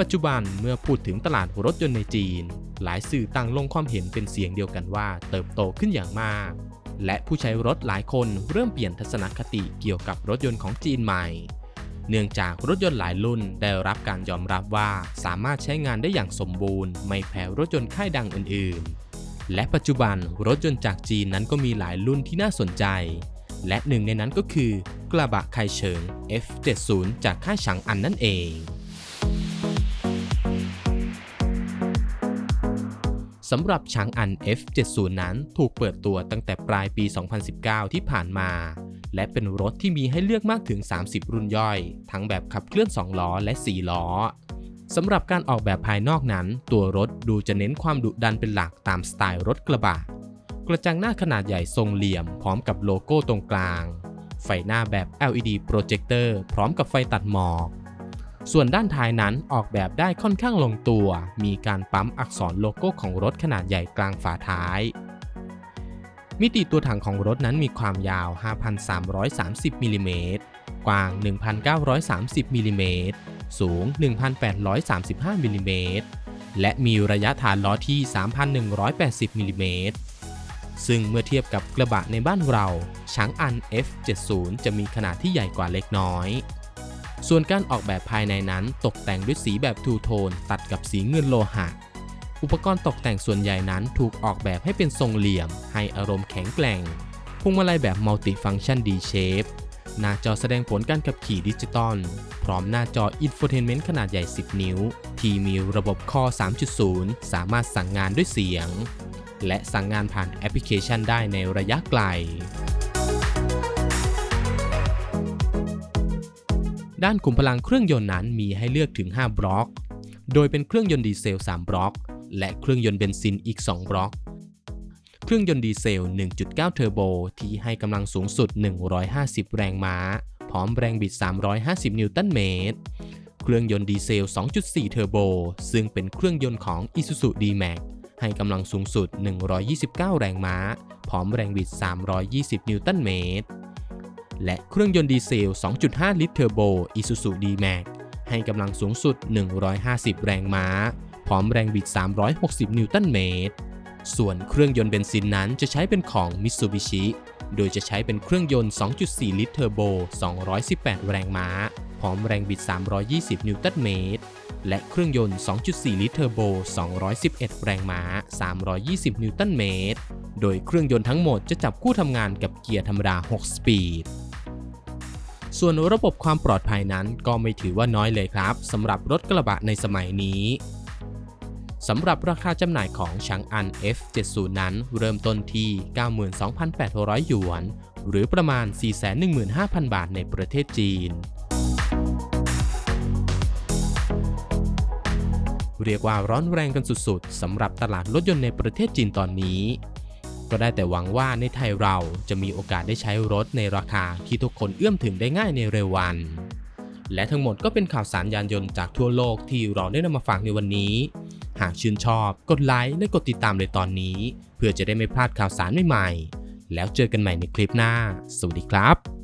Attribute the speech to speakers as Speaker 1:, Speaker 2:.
Speaker 1: ปัจจุบันเมื่อพูดถึงตลาดรถยนต์ในจีน หลายสื่อต่างลงความเห็นเป็นเสียงเดียวกันว่าเติบโตขึ้นอย่างมาก และผู้ใช้รถหลายคนเริ่มเปลี่ยนทัศนคติเกี่ยวกับรถยนต์ของจีนใหม่ เนื่องจากรถยนต์หลายรุ่นได้รับการยอมรับว่าสามารถใช้งานได้อย่างสมบูรณ์ ไม่แพ้รถยนต์ค่ายดังอื่น ๆ และปัจจุบันรถยนต์จากจีนนั้นก็มีหลายรุ่นที่น่าสนใจ และหนึ่งในนั้นก็คือกระบะไคเฉิง F70 จากค่ายฉางอันนั่นเอง สำหรับฉางอัน F70 นั้นถูกเปิดตัวตั้งแต่ปลายปี 2019 ที่ผ่านมา และเป็นรถที่มีให้เลือกมากถึง 30 รุ่นย่อย ทั้งแบบขับเคลื่อน 2 ล้อและ 4 ล้อสำหรับการออกแบบภายนอกนั้น ตัวรถดูจะเน้นความดุดันเป็นหลักตามสไตล์รถกระบะ กระจังหน้าขนาดใหญ่ทรงเหลี่ยม พร้อมกับโลโก้ตรงกลาง ไฟหน้าแบบ LED โปรเจคเตอร์พร้อมกับไฟตัดหมอก ส่วนด้านท้ายนั้นออกแบบได้ค่อนข้างลงตัว มีการปั๊มอักษรโลโก้ของรถขนาดใหญ่กลางฝาท้าย มิติตัวถังของรถนั้นมีความยาว 5,330มิลลิเมตรกว้าง 1,930มิลลิเมตรสูง 1,835มิลลิเมตรและมีระยะฐานล้อที่ 3,180มิลลิเมตรซึ่งเมื่อเทียบกับกระบะในบ้านเรา ช้างอัน F70 จะมีขนาดที่ใหญ่กว่าเล็กน้อย ส่วนการออกแบบภายในนั้นตกแต่งด้วยสีแบบทูโทนตัดกับสีเงินโลหะ อุปกรณ์ตกแต่งส่วนใหญ่นั้นถูกออกแบบให้เป็นทรงเหลี่ยม ให้อารมณ์แข็งแกร่งพวงมาลัยแบบมัลติฟัง c t ชัน D shape หน้าจอแสดงผลการขับขี่ดิจิตอล พร้อมหน้าจออินโฟเทนเมนต์ขนาดใหญ่ 10 นิ้ว ที่มีระบบคอ 3.0 สามารถสั่งงานด้วยเสียง และสั่งงานผ่านแอปพลิเคชันได้ในระยะไกล ด้านขุมพลังเครื่องยนต์นั้นมีให้เลือกถึง 5 บล็อก โดยเป็นเครื่องยนต์ดีเซล 3 บล็อก และเครื่องยนต์เบนซินอีก 2 บล็อก เครื่องยนต์ดีเซล 1.9 เทอร์โบ ที่ให้กำลังสูงสุด 150 แรงม้า พร้อมแรงบิด 350 นิวตันเมตร เครื่องยนต์ดีเซล 2.4 เทอร์โบ ซึ่งเป็นเครื่องยนต์ของ Isuzu D-Max ให้กำลังสูงสุด 129 แรงม้า พร้อมแรงบิด 320 นิวตันเมตร และเครื่องยนต์ดีเซล 2.5 ลิตรเทอร์โบ Isuzu D-Max ให้กำลังสูงสุด 150 แรงม้า พร้อมแรงบิด 360 นิวตันเมตร ส่วนเครื่องยนต์เบนซินนั้นจะใช้เป็นของ Mitsubishi โดยจะใช้เป็นเครื่องยนต์ 2.4 ลิตรเทอร์โบ 218 แรงม้า พร้อมแรงบิด 320 นิวตันเมตร และเครื่องยนต์ 2.4 ลิตรเทอร์โบ 211 แรงม้า 320 นิวตันเมตร โดยเครื่องยนต์ทั้งหมดจะจับคู่ทำงานกับเกียร์ธรรมดา 6 สปีด ส่วนระบบความปลอดภัยนั้นก็ไม่ถือว่าน้อยเลยครับสำหรับรถกระบะในสมัยนี้สำหรับราคาจำหน่ายของชางอัน F70 นั้นเริ่มต้นที่ 92,800 หยวน หรือประมาณ 415,000 บาทในประเทศจีน เรียกว่าร้อนแรงกันสุดๆสำหรับตลาดรถยนต์ในประเทศจีนตอนนี้ ก็ได้แต่หวังว่าในไทยเราจะมีโอกาสได้ใช้รถในราคาที่ทุกคนเอื้อมถึงได้ง่ายในเร็ววัน และทั้งหมดก็เป็นข่าวสารยานยนต์จากทั่วโลกที่เราได้นำมาฝากในวันนี้ หากชื่นชอบกดไลค์และกดติดตามเลยตอนนี้ เพื่อจะได้ไม่พลาดข่าวสารใหม่ๆ แล้วเจอกันใหม่ในคลิปหน้า สวัสดีครับ